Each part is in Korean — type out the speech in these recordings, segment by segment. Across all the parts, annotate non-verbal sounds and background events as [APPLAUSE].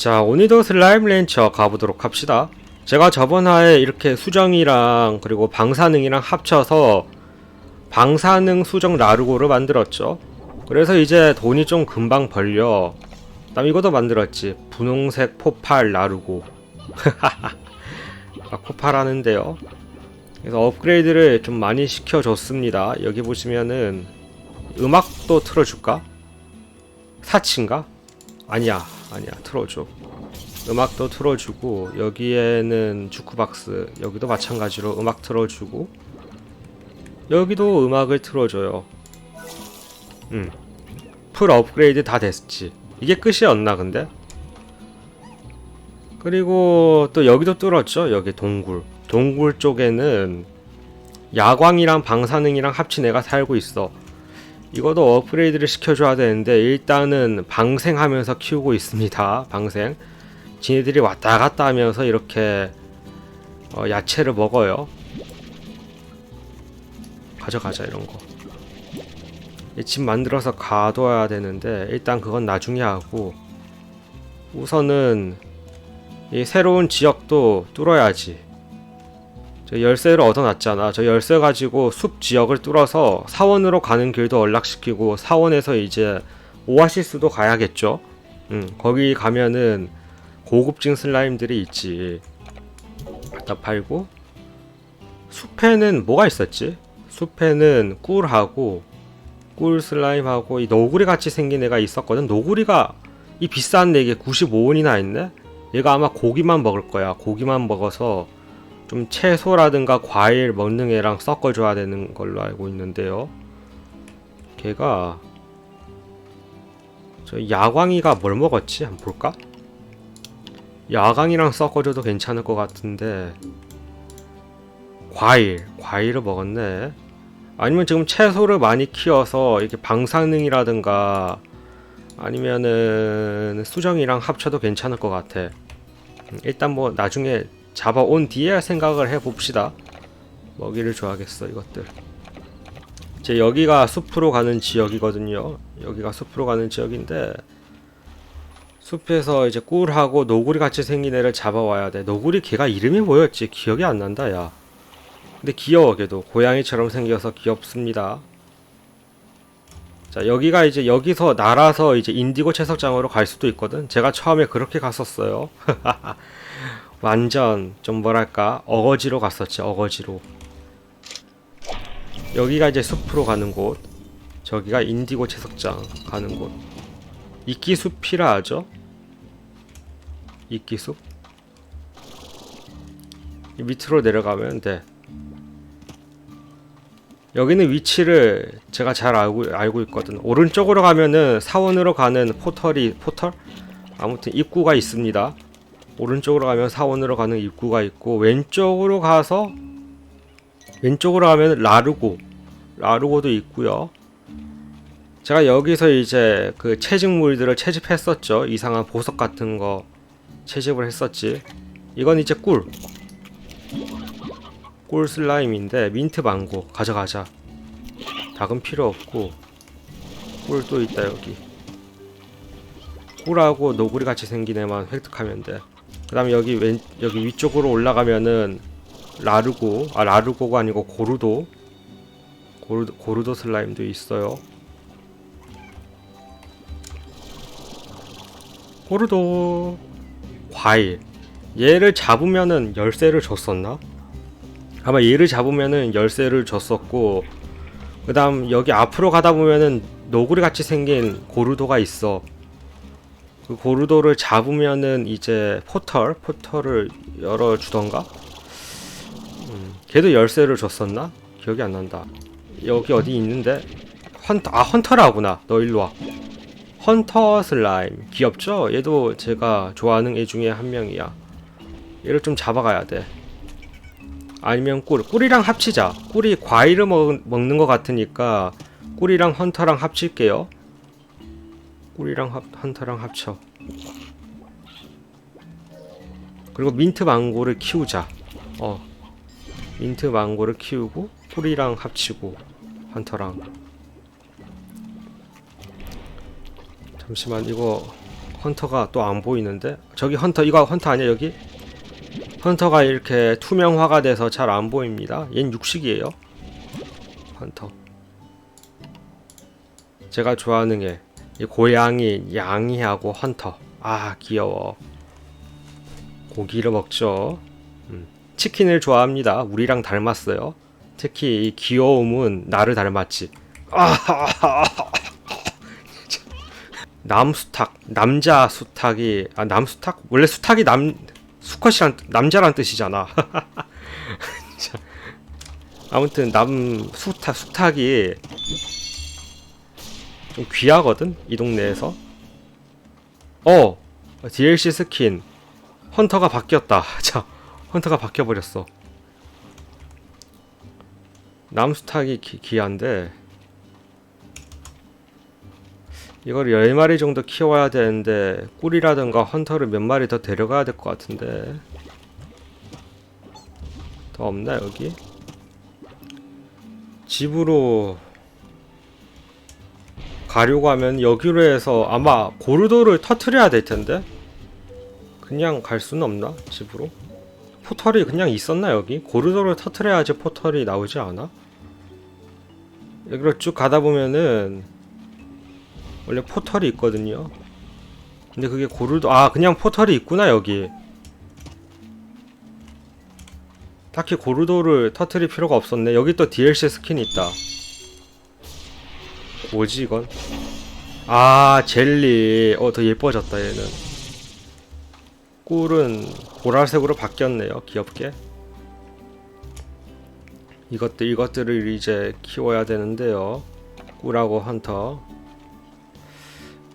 자, 오늘도 슬라임 렌처 가보도록 합시다. 제가 저번 화에 이렇게 수정이랑 그리고 방사능이랑 합쳐서 방사능 수정 라르고를 만들었죠. 그래서 이제 돈이 좀 금방 벌려. 그다음 이것도 만들었지. 분홍색 포팔 라르고. [LAUGHS] 아, 포팔 하는데요. 그래서 업그레이드를 좀 많이 시켜줬습니다. 여기 보시면은 음악도 틀어줄까? 사치인가? 아니야, 아니야, 틀어줘. 음악도 틀어주고 여기에는 주크박스 여기도 마찬가지로 음악 틀어주고 여기도 음악을 틀어줘요. 음, 풀 업그레이드 다 됐지. 이게 끝이었나 근데? 그리고 또 여기도 뚫었죠. 여기 동굴. 동굴 쪽에는 야광이랑 방사능이랑 합친 애가 살고 있어. 이것도 업그레이드를 시켜줘야 되는데 일단은 방생하면서 키우고 있습니다. 방생. 지네들이 왔다 갔다 하면서 이렇게 어, 야채를 먹어요. 가져가자 이런 거. 이집 만들어서 가둬야 되는데 일단 그건 나중에 하고 우선은 이 새로운 지역도 뚫어야지. 저 열쇠를 얻어놨잖아. 저 열쇠 가지고 숲 지역을 뚫어서 사원으로 가는 길도 연락시키고 사원에서 이제 오아시스도 가야겠죠. 음, 거기 가면은 고급진 슬라임들이 있지. 갖다 팔고 숲에는 뭐가 있었지? 숲에는 꿀하고 꿀 슬라임하고 이 너구리 같이 생긴 애가 있었거든. 너구리가 이 비싼 네개 95원이나 있네. 얘가 아마 고기만 먹을 거야. 고기만 먹어서 좀 채소라든가 과일 먹는 애랑 섞어줘야 되는 걸로 알고 있는데요. 걔가 저 야광이가 뭘 먹었지? 한번 볼까? 야광이랑 섞어줘도 괜찮을 것 같은데 과일, 과일을 먹었네. 아니면 지금 채소를 많이 키워서 이렇게 방사능이라든가 아니면은 수정이랑 합쳐도 괜찮을 것 같아. 음, 일단 뭐 나중에 잡아온 뒤에 생각을 해봅시다. 먹이를 줘야겠어 이것들. 이제 여기가 숲으로 가는 지역이거든요. 여기가 숲으로 가는 지역인데 숲에서 이제 꿀하고 노구리 같이 생긴 애를 잡아와야 돼. 노구리 걔가 이름이 뭐였지? 기억이 안 난다, 야. 근데 귀여워, 걔도. 고양이처럼 생겨서 귀엽습니다. 자, 여기가 이제 여기서 날아서 이제 인디고 채석장으로 갈 수도 있거든. 제가 처음에 그렇게 갔었어요. [LAUGHS] 완전 좀 뭐랄까 어거지로 갔었지, 어거지로. 여기가 이제 숲으로 가는 곳. 저기가 인디고 채석장 가는 곳. 이끼 숲이라 하죠. 이끼 숲. 이 밑으로 내려가면 돼. 여기는 위치를 제가 잘 알고 알고 있거든. 오른쪽으로 가면은 사원으로 가는 포털이 포털 아무튼 입구가 있습니다. 오른쪽으로 가면 사원으로 가는 입구가 있고 왼쪽으로 가서 왼쪽으로 가면 라르고 라르고도 있고요. 제가 여기서 이제 그 채집물들을 채집했었죠. 이상한 보석 같은 거 채집을 했었지. 이건 이제 꿀. 꿀 슬라임인데 민트 망고 가져가자. 닭은 필요 없고 꿀도 있다 여기. 꿀하고 노구리 같이 생긴 애만 획득하면 돼. 그 다음에 여기 왼 여기 위쪽으로 올라가면은 라르고 아 라르고가 아니고 고르도 고르도, 고르도 슬라임도 있어요. 고르도 과일 얘를 잡으면은 열쇠를 줬었나? 아마 얘를 잡으면은 열쇠를 줬었고 그 다음 여기 앞으로 가다 보면은 노구리 같이 생긴 고르도가 있어 그 고르도를 잡으면은 이제 포털 포털을 열어 주던가? 음, 걔도 열쇠를 줬었나? 기억이 안 난다. 여기 어디 있는데? 헌터 아 헌터라구나. 너 일로 와. 헌터 슬라임. 귀엽죠? 얘도 제가 좋아하는 애 중에 한 명이야. 얘를 좀 잡아가야 돼. 아니면 꿀 꿀이랑 합치자. 꿀이 과일을 먹, 먹는 것 같으니까 꿀이랑 헌터랑 합칠게요 꿀이랑 합, 헌터랑 합쳐 그리고 민트 망고를 키우자 어 민트 망고를 키우고 꿀이랑 합치고 헌터랑 잠시만 이거 헌터가 또 안 보이는데 저기 헌터 이거 헌터 아니야 여기? 헌터가 이렇게 투명화가 돼서 잘 안 보입니다. 얜 육식이에요. 헌터. 제가 좋아하는 게이 고양이, 양이하고 헌터. 아 귀여워. 고기를 먹죠. 음, 치킨을 좋아합니다. 우리랑 닮았어요. 특히 이 귀여움은 나를 닮았지. 아, [LAUGHS] 남수탉 남자 수탉이 아 남수탉 원래 수탉이 남 수컷이란 뜻- 남자란 뜻이잖아. [LAUGHS] 자, 아무튼 남 수탉 수탉이 좀 귀하거든 이 동네에서. 어 DLC 스킨 헌터가 바뀌었다. [LAUGHS] 자 헌터가 바뀌어 버렸어. 남수탉이 기, 귀한데 이걸 10마리 정도 키워야 되는데 꿀이라든가 헌터를 몇 마리 더 데려가야 될 것 같은데 더 없나 여기? 집으로 가려고 하면 여기로 해서 아마 고르도를 터트려야 될 텐데 그냥 갈 수는 없나 집으로? 포털이 그냥 있었나 여기? 고르도를 터트려야지 포털이 나오지 않아? 여기로 쭉 가다 보면은 원래 포털이 있거든요. 근데 그게 고르도 아 그냥 포털이 있구나 여기. 딱히 고르도를 터트릴 필요가 없었네. 여기 또 DLC 스킨이 있다. 뭐지 이건? 아 젤리. 어 더 예뻐졌다 얘는. 꿀은 보라색으로 바뀌었네요. 귀엽게. 이것들 이것들을 이제 키워야 되는데요. 꿀하고 헌터.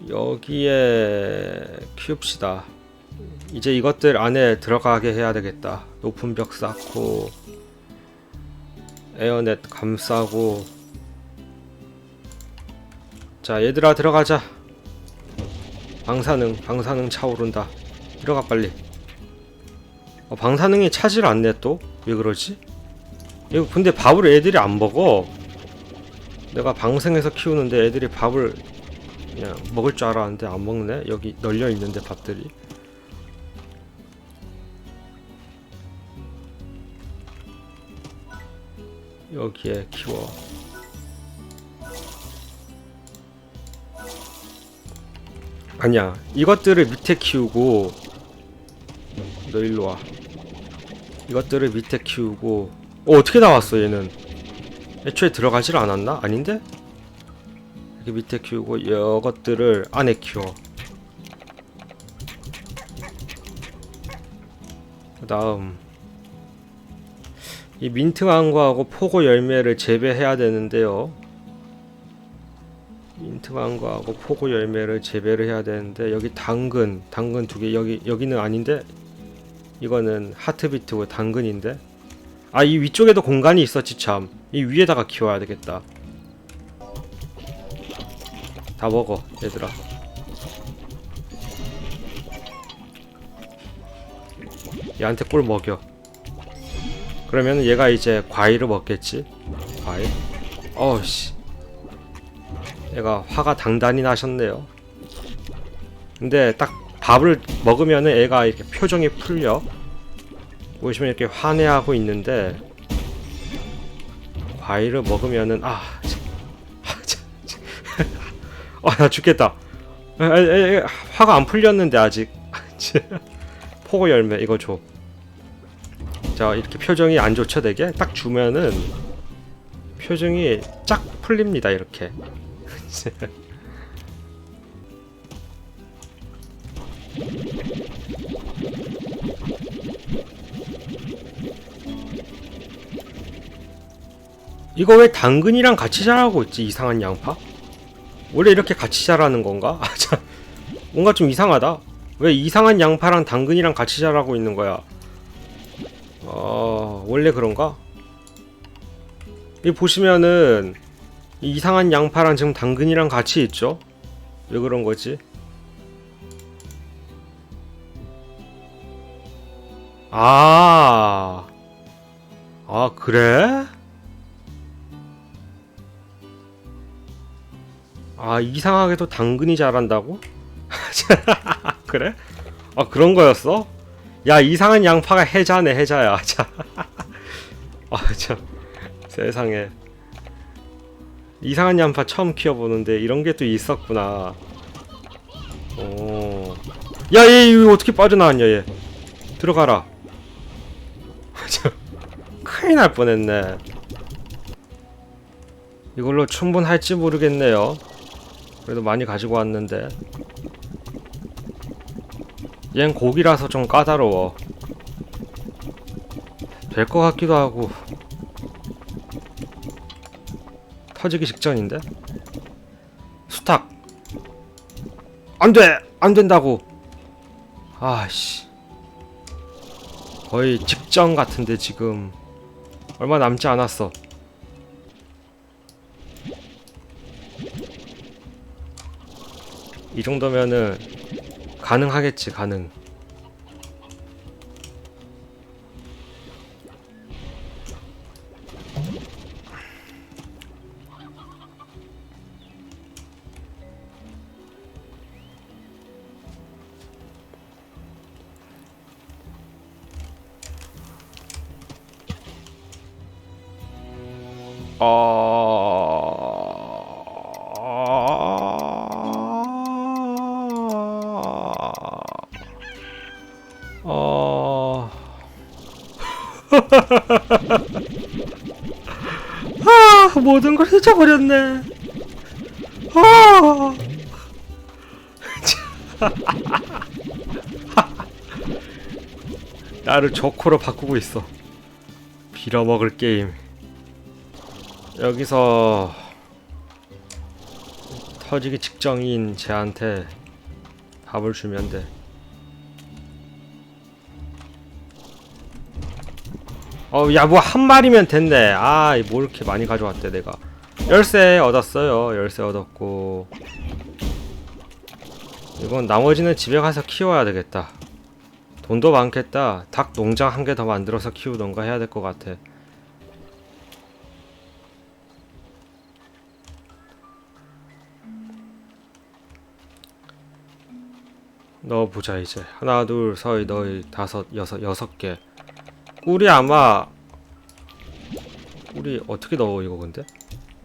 여기에 키웁시다. 이제 이것들 안에 들어가게 해야 되겠다. 높은 벽 쌓고 에어넷 감싸고 자 얘들아 들어가자. 방사능 방사능 차오른다. 들어가 빨리. 어, 방사능이 차질 않네 또? 왜 그러지? 이거 근데 밥을 애들이 안 먹어. 내가 방생해서 키우는데 애들이 밥을 그냥 먹을 줄 알았는데 안 먹네. 여기 널려 있는데 밥들이. 여기에 키워. 아니야. 이것들을 밑에 키우고 너 일로 와. 이것들을 밑에 키우고 어 어떻게 나왔어 얘는? 애초에 들어가질 않았나? 아닌데? 이렇게 밑에 키우고 이것들을 안에 키워. 그 다음 이 민트 망고하고 포고 열매를 재배해야 되는데요. 민트 망고하고 포고 열매를 재배를 해야 되는데 여기 당근, 당근 두 개 여기 여기는 아닌데 이거는 하트비트고 당근인데. 아 이 위쪽에도 공간이 있었지 참. 이 위에다가 키워야 되겠다. 다 먹어 얘들아. 얘한테 꿀 먹여. 그러면 얘가 이제 과일을 먹겠지? 과일? 어우씨 얘가 화가 단단히 나셨네요 근데 딱 밥을 먹으면은 애가 이렇게 표정이 풀려 보시면 이렇게 환해하고 있는데 과일을 먹으면은 아 참, 아. 아, 나 죽겠다. 에, 에, 에, 화가 안 풀렸는데 아직. [LAUGHS] 포고 열매 이거 줘. 자 이렇게 표정이 안 좋죠 되게 딱 주면은 표정이 쫙 풀립니다 이렇게. 이거 왜 당근이랑 같이 자라고 있지 이상한 양파? 원래 이렇게 같이 자라는 건가? [LAUGHS] 아, 참, 뭔가 좀 이상하다. 왜 이상한 양파랑 당근이랑 같이 자라고 있는 거야? 어, 원래 그런가? 이 보시면은 이 이상한 양파랑 지금 당근이랑 같이 있죠? 왜 그런 거지? 아, 아 그래? 아 이상하게도 당근이 자란다고? [LAUGHS] 그래? 아 그런 거였어? 야 이상한 양파가 해자네 해자야. [LAUGHS] 자. 아 참 세상에 이상한 양파 처음 키워보는데 이런 게 또 있었구나. 오. 야얘 이거 어떻게 빠져나왔냐 얘. 들어가라. [LAUGHS] 저, 큰일 날 뻔했네. 이걸로 충분할지 모르겠네요. 그래도 많이 가지고 왔는데. 얜 고기라서 좀 까다로워. 될 것 같기도 하고. 터지기 직전인데? 수탉! 안 돼! 안 된다고! 아씨. 거의 직전 같은데 지금. 얼마 남지 않았어. 이 정도면은 가능하겠지 가능 어... 어... [LAUGHS] 아, 모든 걸 잊어버렸네. 아. [LAUGHS] 나를 조코로 바꾸고 있어. 빌어먹을 게임. 여기서 터지기 직전인 쟤한테 밥을 주면 돼. 어, 야, 뭐 한 마리면 됐네. 아, 뭐 이렇게 많이 가져왔대, 내가. 열쇠 얻었어요. 열쇠 얻었고. 이건 나머지는 집에 가서 키워야 되겠다. 돈도 많겠다. 닭 농장 한 개 더 만들어서 키우던가 해야 될 것 같아. 넣어보자 이제. 하나 둘셋 너희 다섯 여섯 여섯 개. 꿀이 아마 꿀이 어떻게 넣어 이거 근데?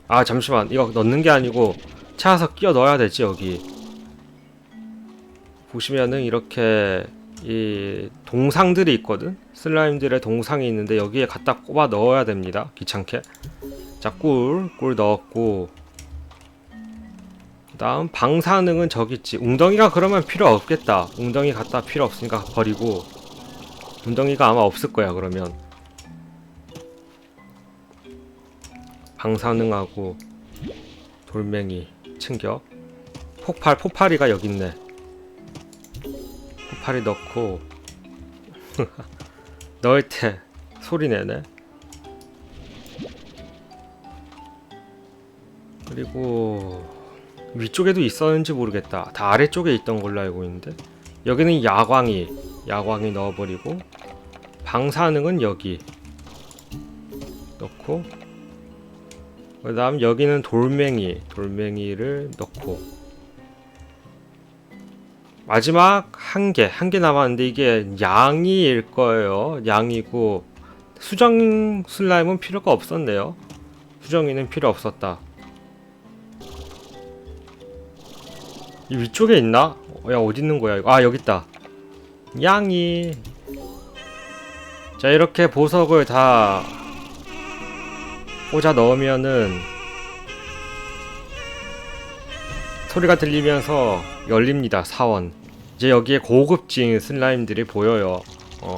아 잠시만. 이거 넣는 게 아니고 찾아서 끼워 넣어야 되지 여기. 보시면은 이렇게 이 동상들이 있거든? 슬라임들의 동상이 있는데 여기에 갖다 꼽아 넣어야 됩니다 귀찮게. 자꿀꿀 넣었고 다음 방사능은 저기 있지. 웅덩이가 그러면 필요 없겠다. 웅덩이 갖다 필요 없으니까 버리고 웅덩이가 아마 없을 거야 그러면. 방사능하고 돌멩이 챙겨. 폭발 폭발이가 여기 있네. 폭발이 넣고. [LAUGHS] 넣을 때 소리 내네. 그리고 위쪽에도 있었는지 모르겠다. 다 아래쪽에 있던 걸로 알고 있는데 여기는 야광이 야광이 넣어버리고 방사능은 여기 넣고 그 다음 여기는 돌멩이 돌멩이를 넣고 마지막 한 개, 한 개 남았는데 이게 양이일 거예요. 양이고 수정 슬라임은 필요가 없었네요. 수정이는 필요 없었다. 이 위쪽에 있나? 어, 야 어디 있는 거야? 아 여기 있다. 양이. 자 이렇게 보석을 다 꽂아 넣으면은 소리가 들리면서 열립니다 사원. 이제 여기에 고급진 슬라임들이 보여요. 어.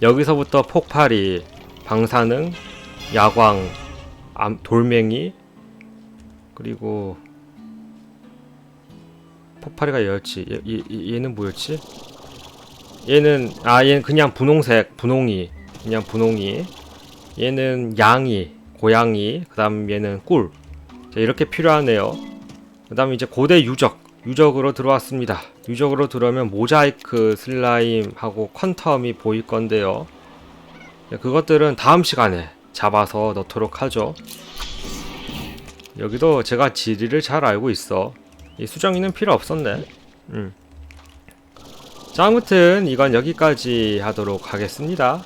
여기서부터 폭발이, 방사능, 야광, 암, 돌멩이, 그리고 폭발이가 얘였지. 얘, 얘, 얘는 뭐였지? 얘는 아 얘는 그냥 분홍색 분홍이. 그냥 분홍이. 얘는 양이 고양이. 그 다음 얘는 꿀. 자, 이렇게 필요하네요. 그 다음 이제 고대 유적. 유적으로 들어왔습니다. 유적으로 들어오면 모자이크 슬라임하고 퀀텀이 보일 건데요. 네, 그것들은 다음 시간에 잡아서 넣도록 하죠. 여기도 제가 지리를 잘 알고 있어 이 수정이는 필요 없었네 자, 아무튼 이건 여기까지 하도록 하겠습니다.